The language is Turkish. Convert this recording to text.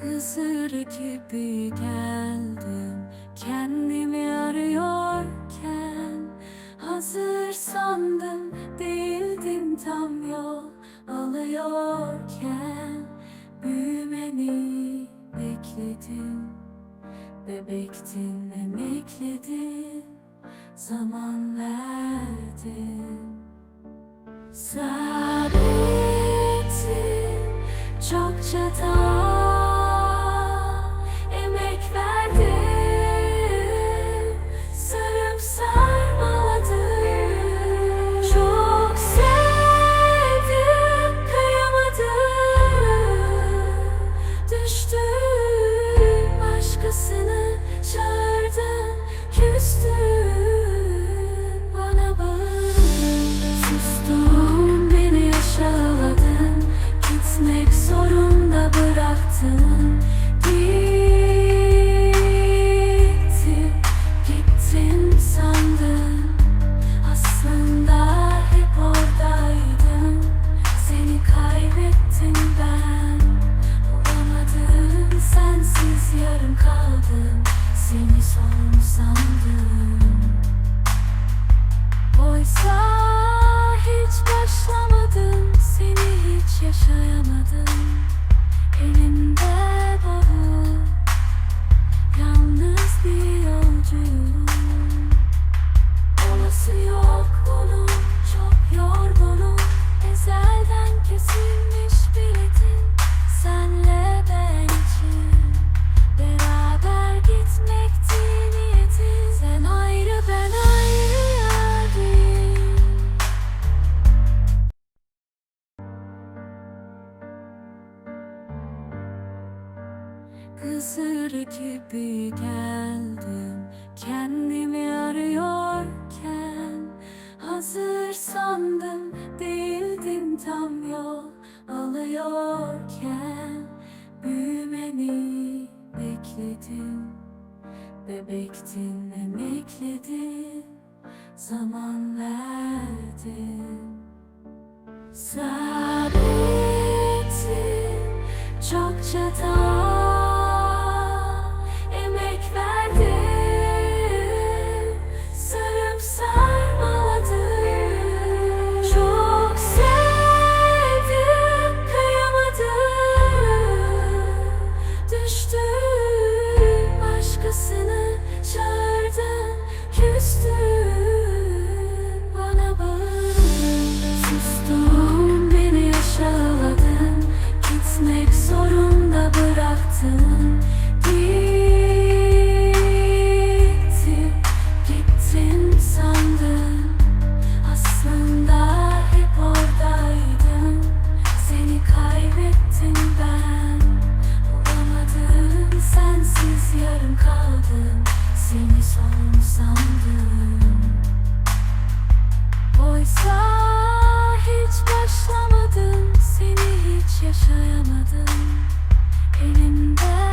Hızır gibi geldim Kendimi arıyorken. Hazır sandım Değildim tam yol alıyorken. Büyümeni bekledim Bebektin emekledin Zaman verdin. Sabrettim çokça da yaşayamadım. Elimde bavul Yalnız bir yolcuyum Hızır gibi geldim Kendimi arıyorken. Hazır sandım Değildim tam yol Alıyorken. Büyümeni bekledim Bebektin emekledin Zaman verdin Saadeti çokça tam aldın elimden